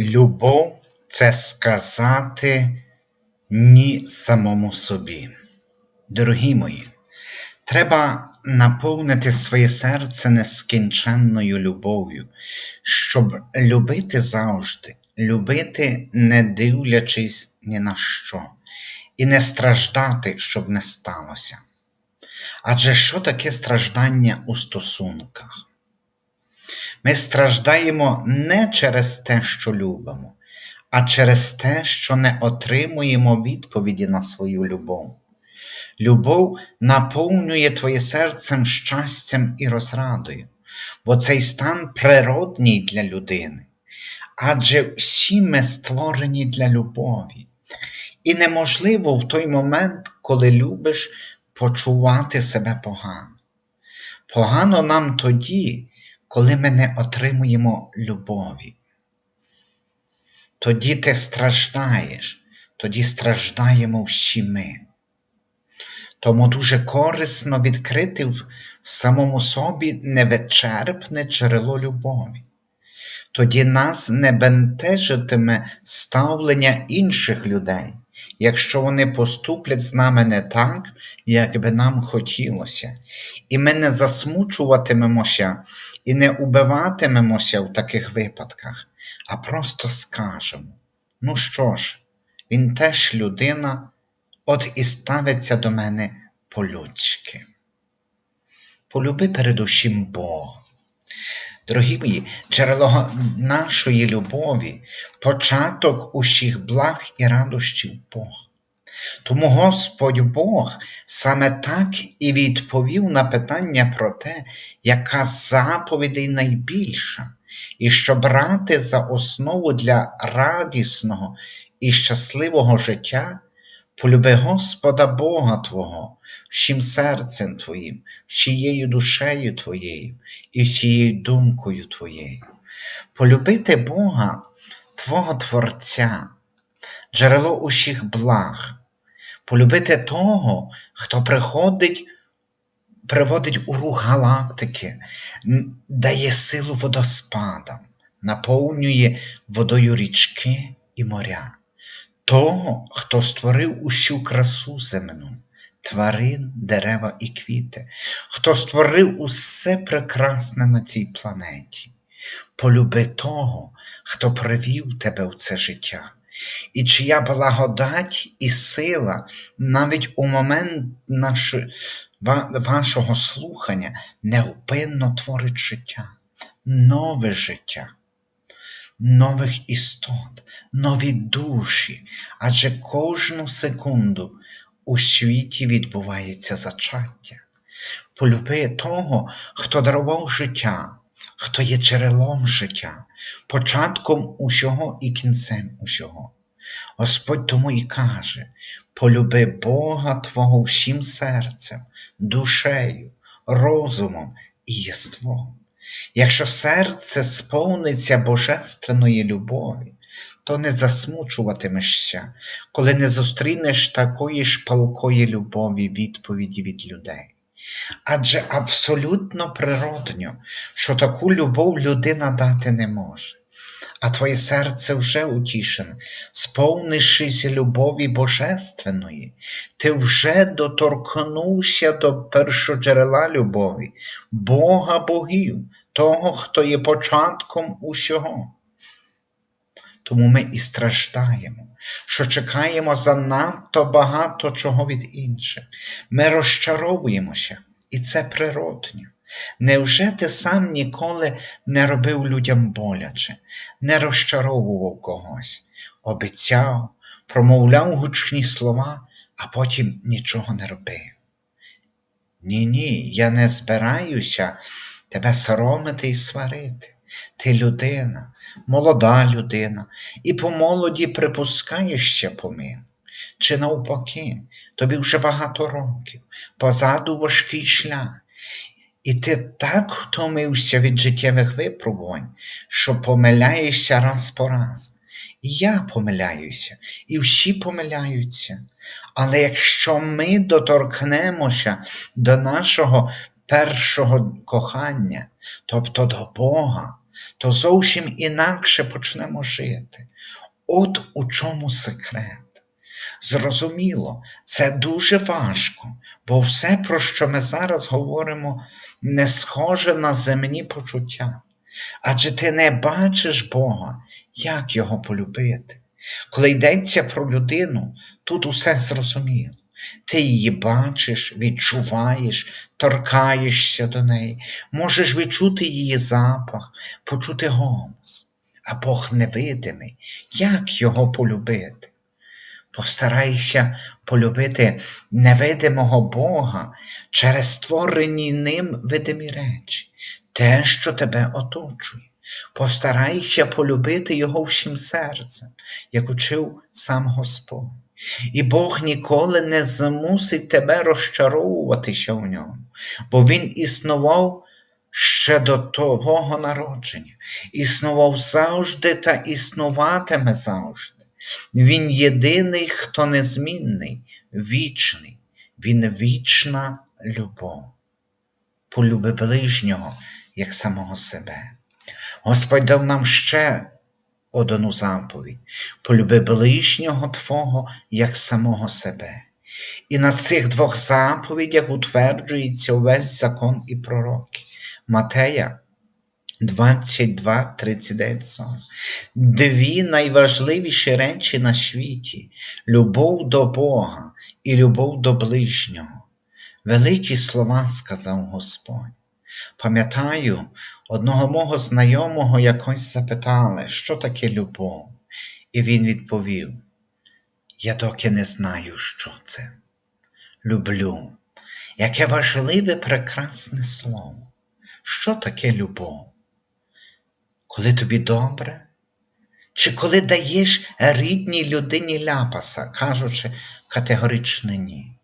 Любов це сказати ні самому собі. Дорогі мої, треба наповнити своє серце нескінченною любов'ю, щоб любити завжди, любити, не дивлячись ні на що, і не страждати, щоб не сталося. Адже що таке страждання у стосунках? Ми страждаємо не через те, що любимо, а через те, що не отримуємо відповіді на свою любов. Любов наповнює твоє серцем щастям і розрадою, бо цей стан природній для людини. Адже всі ми створені для любові. І неможливо в той момент, коли любиш, почувати себе погано. Погано нам тоді, коли ми не отримуємо любові. Тоді ти страждаєш, тоді страждаємо всі ми. Тому дуже корисно відкрити в самому собі невичерпне джерело любові. Тоді нас не бентежитиме ставлення інших людей, якщо вони поступлять з нами не так, як би нам хотілося, і ми не засмучуватимемося і не убиватимемося в таких випадках, а просто скажемо: ну що ж, він теж людина, от і ставиться до мене по-людськи. Полюби передусім Бога. Дорогі мої, джерело нашої любові, початок усіх благ і радощів Бог. Тому Господь Бог саме так і відповів на питання про те, яка заповідей найбільша, і що брати за основу для радісного і щасливого життя, полюби Господа Бога Твого всім серцем Твоїм, всією душею Твоєю і всією думкою Твоєю. Полюбити Бога, Твого Творця, джерело усіх благ полюбити того, хто приходить, приводить у рух галактики, дає силу водоспадам, наповнює водою річки і моря, того, хто створив усю красу земну. Тварин, дерева і квіти, хто створив усе прекрасне на цій планеті. Полюби того, хто привів тебе в це життя, і чия благодать і сила навіть у момент наш, вашого слухання невпинно творить життя, нове життя, нових істот, нові душі, адже кожну секунду у світі відбувається зачаття. Полюби того, хто дарував життя, хто є джерелом життя, початком усього і кінцем усього. Господь тому і каже: полюби Бога Твого всім серцем, душею, розумом і єством. Якщо серце сповниться божественної любові, то не засмучуватимешся, коли не зустрінеш такої ж палкої любові відповіді від людей. Адже абсолютно природньо, що таку любов людина дати не може. А твоє серце вже утішене, сповнившись любові Божественної, ти вже доторкнувся до першоджерела любові, Бога богів, того, хто є початком усього. Тому ми і страждаємо, що чекаємо занадто багато чого від інших. Ми розчаровуємося, і це природньо. Невже ти сам ніколи не робив людям боляче, не розчаровував когось, обіцяв, промовляв гучні слова, а потім нічого не робив? Ні, ні, я не збираюся тебе соромити і сварити. Ти людина, молода людина, і по молоді припускаєш ще помилу. Чи навпаки, тобі вже багато років, позаду важкий шлях, і ти так втомився від життєвих випробувань, що помиляєшся раз по раз. І я помиляюся, і всі помиляються. Але якщо ми доторкнемося до нашого першого кохання, тобто до Бога, то зовсім інакше почнемо жити. От у чому секрет. Зрозуміло, це дуже важко, бо все, про що ми зараз говоримо, не схоже на земні почуття. Адже ти не бачиш Бога, як його полюбити. Коли йдеться про людину, тут усе зрозуміло. Ти її бачиш, відчуваєш, торкаєшся до неї, можеш відчути її запах, почути голос. А Бог невидимий, як його полюбити? Постарайся полюбити невидимого Бога через створені ним видимі речі, те, що тебе оточує. Постарайся полюбити Його всім серцем, як учив сам Господь. І Бог ніколи не змусить тебе розчаровуватися в ньому, бо Він існував ще до твого народження, існував завжди та існуватиме завжди. Він єдиний, хто незмінний, вічний, Він вічна любов. Полюби ближнього, як самого себе. Господь дав нам ще одну заповідь полюби ближнього Твого, як самого себе. І на цих двох заповідях утверджується увесь закон і пророки. Матея 22, 39, 40. Дві найважливіші речі на світі любов до Бога і любов до ближнього. Великі слова сказав Господь. Пам'ятаю, одного мого знайомого якось запитали, що таке любов, і він відповів: Я доки не знаю, що це. Люблю, яке важливе, прекрасне слово. Що таке любов? Коли тобі добре? Чи коли даєш рідній людині ляпаса, кажучи категорично ні?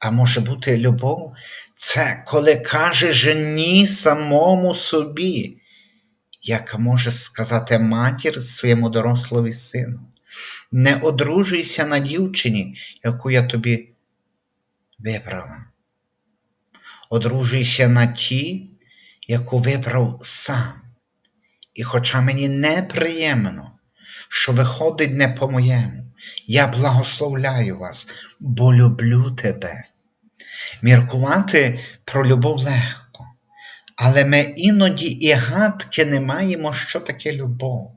А може бути любов це коли кажеш ні самому собі, як може сказати матір своєму дорослові сину. Не одружуйся на дівчині, яку я тобі вибрала. Одружуйся на ті, яку вибрав сам. І хоча мені неприємно, що виходить не по-моєму, я благословляю вас, бо люблю тебе. Міркувати про любов легко, але ми іноді і гадки не маємо, що таке любов.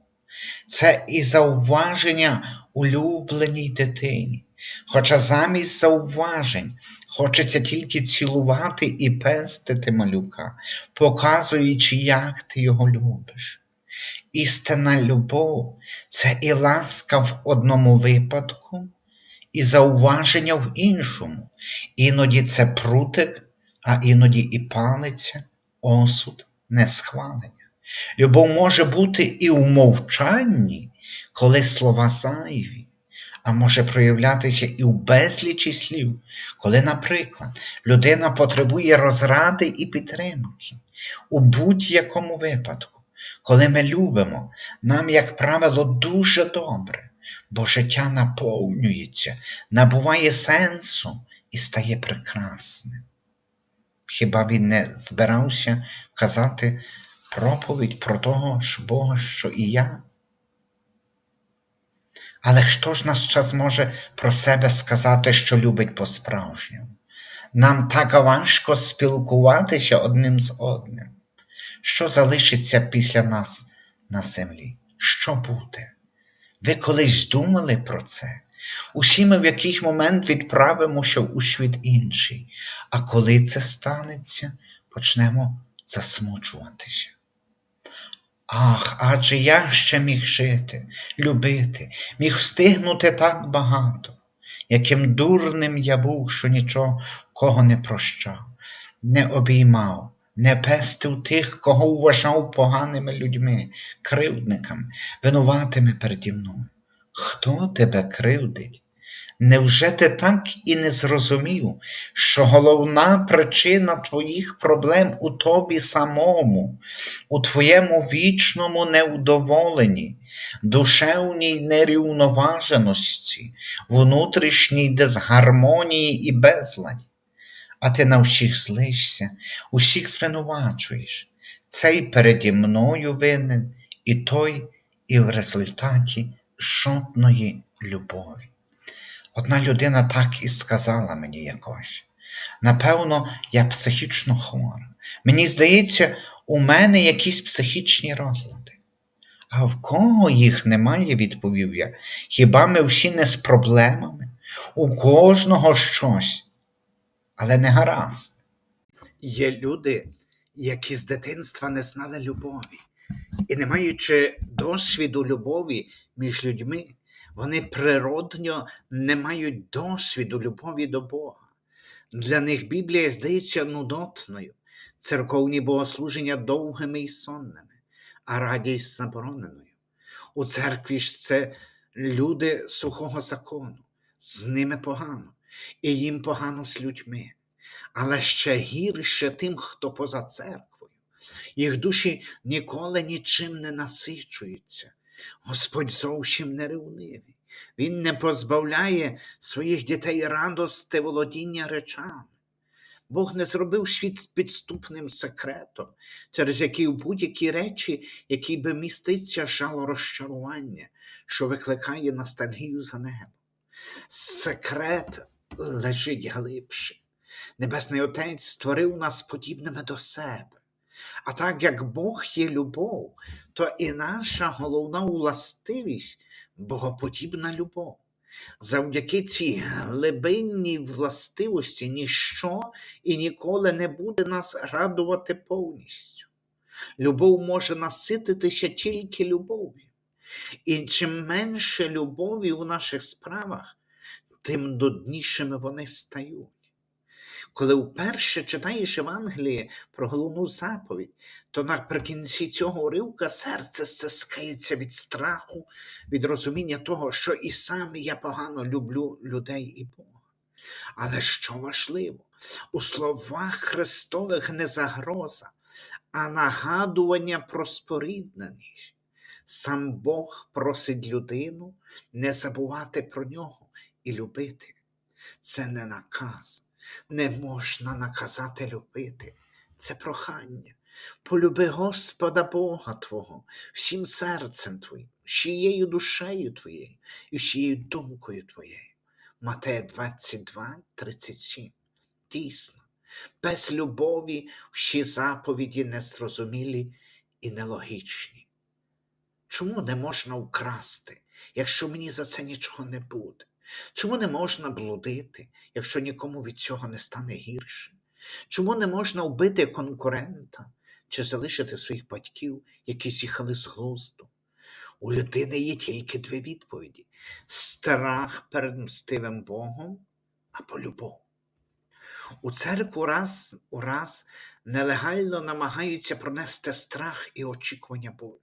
Це і зауваження улюбленій дитині. Хоча замість зауважень хочеться тільки цілувати і пестити малюка, показуючи, як ти його любиш. Істинна любов це і ласка в одному випадку, і зауваження в іншому. Іноді це прутик, а іноді і палиця, осуд, несхвалення. Любов може бути і в мовчанні, коли слова зайві, а може проявлятися і в безлічі слів, коли, наприклад, людина потребує розради і підтримки у будь-якому випадку. Коли ми любимо, нам, як правило, дуже добре, бо життя наповнюється, набуває сенсу і стає прекрасним. Хіба він не збирався казати проповідь про того ж Бога, що і я? Але хто ж нас час може про себе сказати, що любить по-справжньому? Нам так важко спілкуватися одним з одним. Що залишиться після нас на землі? Що буде? Ви колись думали про це? Усі ми в якийсь момент відправимося у світ інший, а коли це станеться, почнемо засмучуватися. Ах, адже я ще міг жити, любити, міг встигнути так багато, яким дурним я був, що нічого кого не прощав, не обіймав, не пестив тих, кого вважав поганими людьми, кривдниками, винуватими переді мною. Хто тебе кривдить? Невже ти так і не зрозумів, що головна причина твоїх проблем у тобі самому, у твоєму вічному невдоволенні, душевній нерівноваженості, внутрішній дисгармонії і безладі? А ти на всіх злишся, усіх звинувачуєш. Цей переді мною винен, і той, і в результаті жодної любові. Одна людина так і сказала мені якось. Напевно, я психічно хвора. Мені здається, у мене якісь психічні розлади. А в кого їх немає, відповів я. Хіба ми всі не з проблемами? У кожного щось, але не гаразд. Є люди, які з дитинства не знали любові, і не маючи досвіду любові між людьми, вони природньо не мають досвіду любові до Бога. Для них Біблія здається нудотною, церковні богослуження довгими і сонними, а радість забороненою. У церкві ж це люди сухого закону, з ними погано, і їм погано з людьми, але ще гірше тим, хто поза церквою. Їх душі ніколи нічим не насичуються. Господь зовсім не ревнивий. Він не позбавляє своїх дітей радости володіння речами. Бог не зробив світ підступним секретом, через який у будь-які речі, які би міститься жало розчарування, що викликає ностальгію за небо. Секрет лежить глибше. Небесний Отець створив нас подібними до себе. А так як Бог є любов, то і наша головна властивість богоподібна любов. Завдяки цій глибинній властивості ніщо і ніколи не буде нас радувати повністю. Любов може насититися тільки любов'ю. І чим менше любові у наших справах, тим нуднішими вони стають. Коли вперше читаєш Євангеліє про головну заповідь, то наприкінці цього уривка серце стискається від страху, від розуміння того, що і сам я погано люблю людей і Бога. Але що важливо, у словах Христових не загроза, а нагадування про спорідненість. Сам Бог просить людину не забувати про нього і любити. Це не наказ. Не можна наказати любити. Це прохання. Полюби Господа Бога Твого, всім серцем Твоїм, всією душею Твоєю і всією думкою Твоєю. Матея 22, 37. Дійсно, без любові всі заповіді незрозумілі і нелогічні. Чому не можна украсти, якщо мені за це нічого не буде? Чому не можна блудити, якщо нікому від цього не стане гірше? Чому не можна вбити конкурента чи залишити своїх батьків, які з'їхали з глузду? У людини є тільки дві відповіді: страх перед мстивим Богом або любов. У церкву раз у раз нелегально намагаються пронести страх і очікування болю.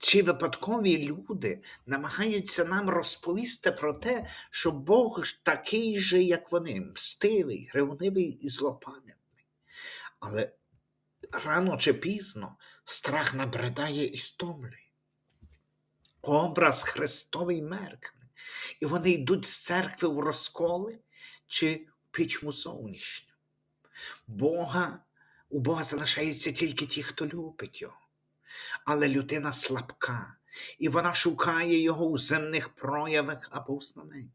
Ці випадкові люди намагаються нам розповісти про те, що Бог такий же, як вони, мстивий, ревнивий і злопам'ятний. Але рано чи пізно страх набридає і стомлює. Образ Христовий меркне, і вони йдуть з церкви в розколи чи в пітьму зовнішню. Бога, у Бога залишаються тільки ті, хто любить його але людина слабка, і вона шукає його у земних проявах або у знаменнях.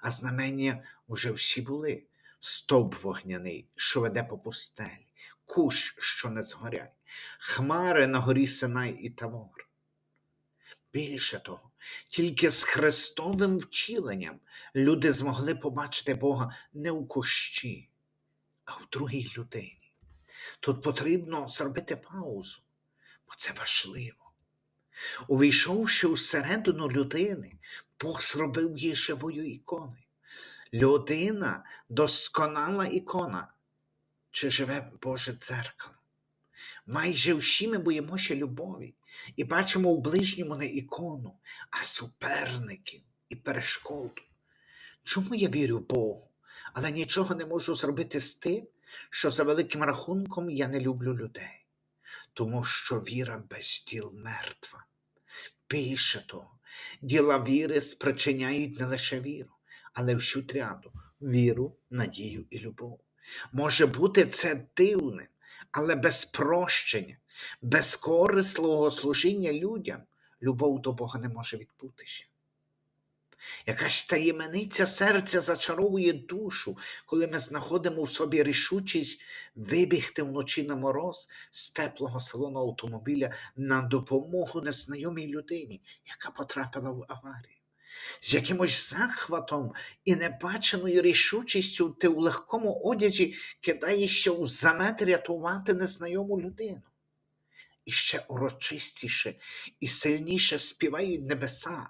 А знамення вже всі були: стовп вогняний, що веде по пустелі, кущ, що не згоряє, хмари на горі Синай і Тавор. Більше того, тільки з Христовим втіленням люди змогли побачити Бога не у кущі, а в другій людині. Тут потрібно зробити паузу бо це важливо. Увійшовши всередину людини, Бог зробив її живою іконою. Людина досконала ікона, чи живе Боже дзеркало. Майже всі ми боїмося любові і бачимо у ближньому не ікону, а суперників і перешкоду. Чому я вірю Богу, але нічого не можу зробити з тим, що за великим рахунком я не люблю людей? Тому що віра без діл мертва. Більше того, діла віри спричиняють не лише віру, але всю тряду віру, надію і любов. Може бути це дивним, але без прощення безкорисливого служіння людям, любов до Бога не може відбутися. Якась таємниця серця зачаровує душу, коли ми знаходимо в собі рішучість вибігти вночі на мороз з теплого салону автомобіля на допомогу незнайомій людині, яка потрапила в аварію. З якимось захватом і небаченою рішучістю ти у легкому одязі кидаєшся у замет рятувати незнайому людину. І ще урочистіше і сильніше співають небеса,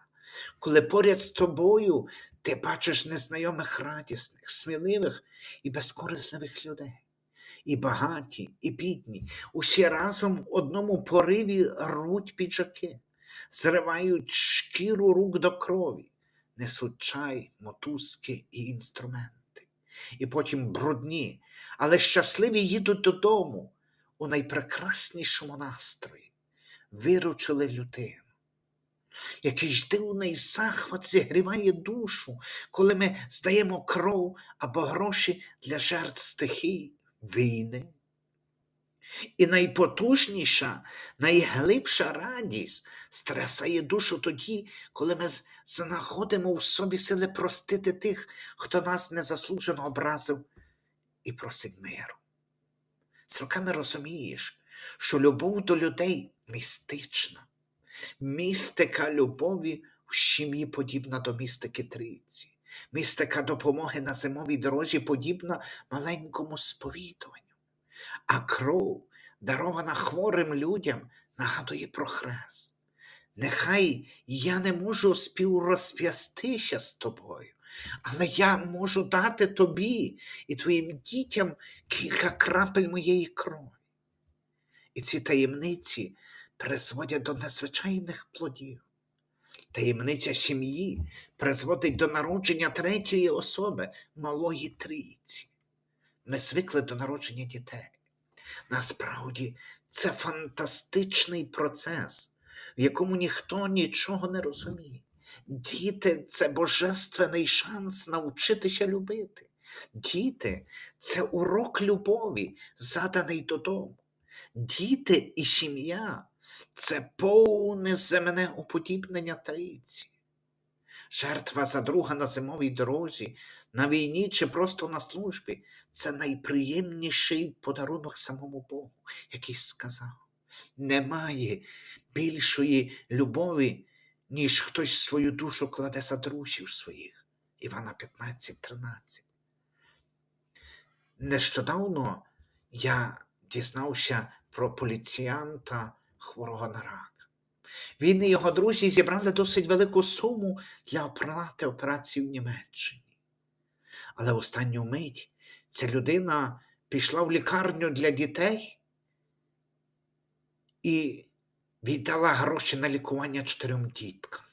коли поряд з тобою ти бачиш незнайомих радісних, сміливих і безкорисливих людей. І багаті, і бідні, усі разом в одному пориві рвуть піджаки, зривають шкіру рук до крові, несуть чай, мотузки і інструменти. І потім брудні, але щасливі їдуть додому у найпрекраснішому настрої, виручили людину. Якийсь дивний захват зігріває душу, коли ми здаємо кров або гроші для жертв стихій, війни. І найпотужніша, найглибша радість стрясає душу тоді, коли ми знаходимо в собі сили простити тих, хто нас незаслужено образив, і просить миру. З роками розумієш, що любов до людей містична. Містика любові в сім'ї подібна до містики трійці. Містика допомоги на зимовій дорозі подібна маленькому сповідуванню. А кров, дарована хворим людям, нагадує про хрест. Нехай я не можу співрозп'ястися з тобою, але я можу дати тобі і твоїм дітям кілька крапель моєї крові. І ці таємниці призводять до незвичайних плодів. Таємниця сім'ї призводить до народження третьої особи, малої трійці. Ми звикли до народження дітей. Насправді це фантастичний процес, в якому ніхто нічого не розуміє. Діти це божественний шанс навчитися любити. Діти це урок любові, заданий додому. Діти і сім'я це повне земне уподібнення трійці. Жертва за друга на зимовій дорозі, на війні чи просто на службі це найприємніший подарунок самому Богу, який сказав: немає більшої любові, ніж хтось свою душу кладе за друзів своїх. Івана 15, 13. Нещодавно я дізнався про поліціянта хворого на рак. Він і його друзі зібрали досить велику суму для оплати операції в Німеччині. Але останню мить ця людина пішла в лікарню для дітей і віддала гроші на лікування чотирьом діткам.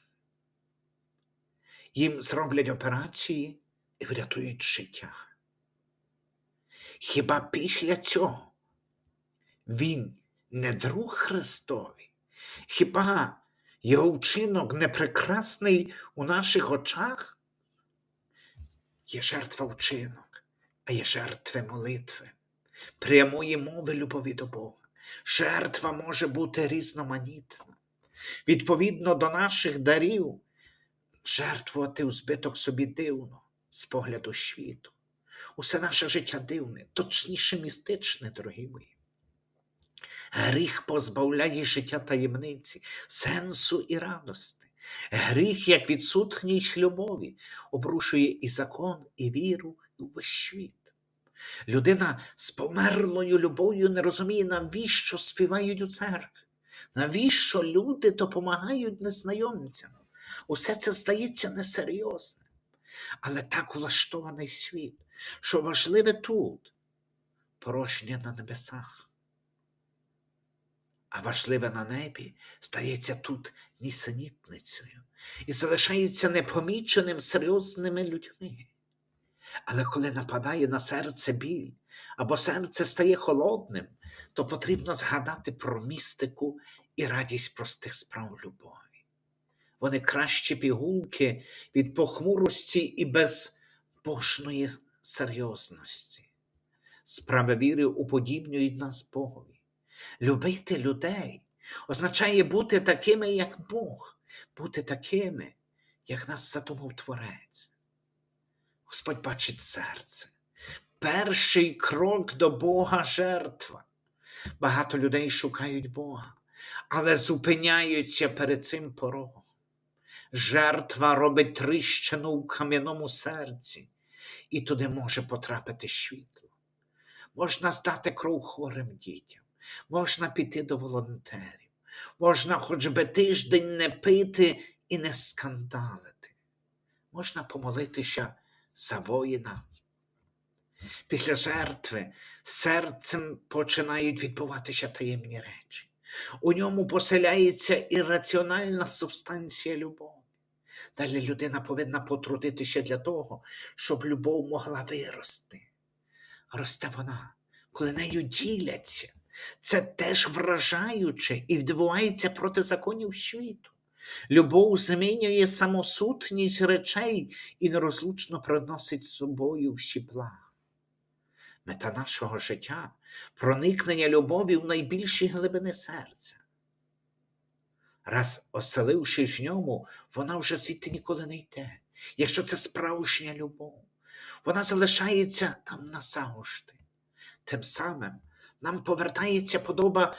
Їм зроблять операції і врятують життя. Хіба після цього він не друг Христовий? Хіба його вчинок не прекрасний у наших очах? Є жертва вчинок, а є жертви молитви, прямої мови любові до Бога. Жертва може бути різноманітна. Відповідно до наших дарів, жертвувати у збиток собі дивно з погляду світу. Усе наше життя дивне, точніше містичне, дорогі мої. Гріх позбавляє життя таємниці, сенсу і радости. Гріх, як відсутність любові, обрушує і закон, і віру, і увесь світ. Людина з померлою любов'ю не розуміє, навіщо співають у церкві, навіщо люди допомагають незнайомцям. Усе це здається несерйозним. Але так улаштований світ, що важливе тут порожнє на небесах. А важливе на небі стається тут нісенітницею і залишається непоміченим серйозними людьми. Але коли нападає на серце біль, або серце стає холодним, то потрібно згадати про містику і радість простих справ любові. Вони кращі пігулки від похмурості і безбожної серйозності. Справи віри уподібнюють нас Богові. Любити людей означає бути такими, як Бог, бути такими, як нас задумав Творець. Господь бачить серце. Перший крок до Бога жертва. Багато людей шукають Бога, але зупиняються перед цим порогом. Жертва робить тріщину в кам'яному серці, і туди може потрапити світло. Можна здати кров хворим дітям, можна піти до волонтерів, можна хоч би тиждень не пити і не скандалити. Можна помолитися за воїна. Після жертви серцем починають відбуватися таємні речі. У ньому поселяється ірраціональна субстанція любові. Далі людина повинна потрудитися для того, щоб любов могла вирости. Росте вона, коли нею діляться. Це теж вражаюче і відбувається проти законів світу. Любов змінює самосутність речей і нерозлучно приносить з собою всі блага. Мета нашого життя проникнення любові в найбільші глибини серця. Раз оселившись в ньому, вона вже звідти ніколи не йде. Якщо це справжня любов, вона залишається там назавжди. Тим самим нам повертається подоба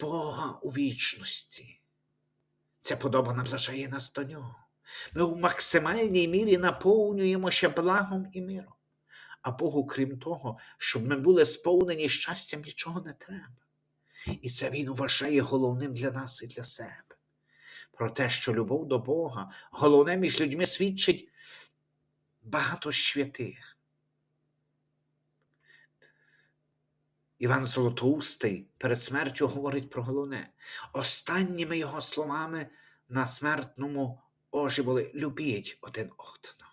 Бога у вічності. Ця подоба наближає нас до нього. Ми в максимальній мірі наповнюємося благом і миром. А Богу, крім того, щоб ми були сповнені щастям, нічого не треба. І це він вважає головним для нас і для себе. Про те, що любов до Бога, головне між людьми свідчить багато святих. Іван Золотоустий перед смертю говорить про головне. Останніми його словами на смертному ожі були любіть один одного.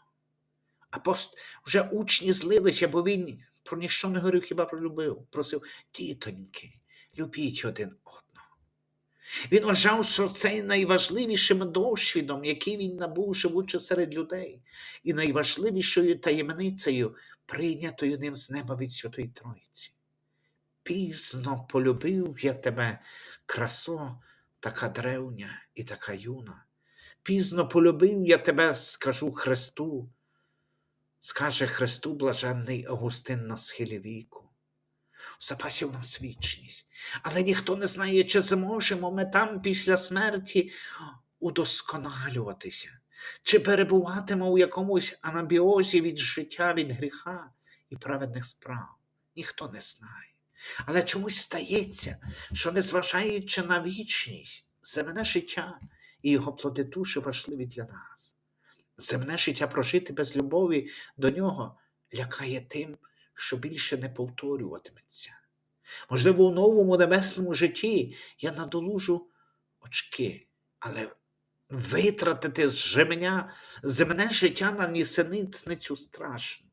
Апост вже учні злилися, бо він про ніщо не говорив, хіба про любив. Просив, дітоньки, любіть один одного. Він вважав, що це найважливішим досвідом, який він набув, живучи серед людей, і найважливішою таємницею, прийнятою ним з неба від Святої Троїці. Пізно полюбив я тебе, красо, така древня і така юна. Пізно полюбив я тебе, скажу Христу, скаже Христу блаженний Августин на схилі віку. У запасі в нас вічність, але ніхто не знає, чи зможемо ми там після смерті удосконалюватися, чи перебуватимо у якомусь анабіозі від життя, від гріха і праведних справ. Ніхто не знає. Але чомусь стається, що, незважаючи на вічність, земне життя і його плоди душі важливі для нас. Земне життя прожити без любові до нього лякає тим, що більше не повторюватиметься. Можливо, у новому небесному житті я надолужу очки, але витратити з земне життя на нісеницницю страшно,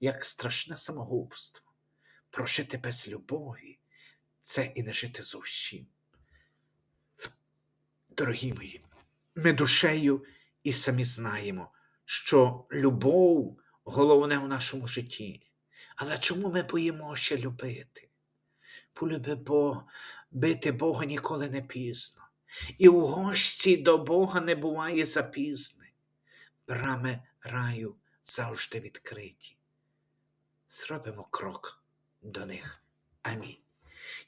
як страшне самогубство. Прожити без любові це і не жити зовсім. Дорогі мої, ми душею і самі знаємо, що любов головне у нашому житті. Але чому ми боїмося любити? Полюби Бога, бити Бога ніколи не пізно. І у гості до Бога не буває запізни. Брами раю завжди відкриті. Зробимо крок до них. Амінь.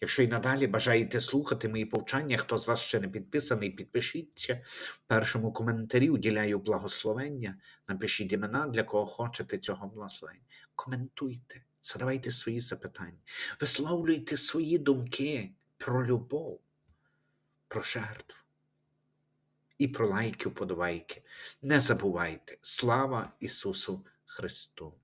Якщо і надалі бажаєте слухати мої повчання, хто з вас ще не підписаний, підпишіться. В першому коментарі уділяю благословення. Напишіть імена, для кого хочете цього благословення. Коментуйте, задавайте свої запитання, висловлюйте свої думки про любов, про жертву і про лайки, вподобайки. Не забувайте. Слава Ісусу Христу!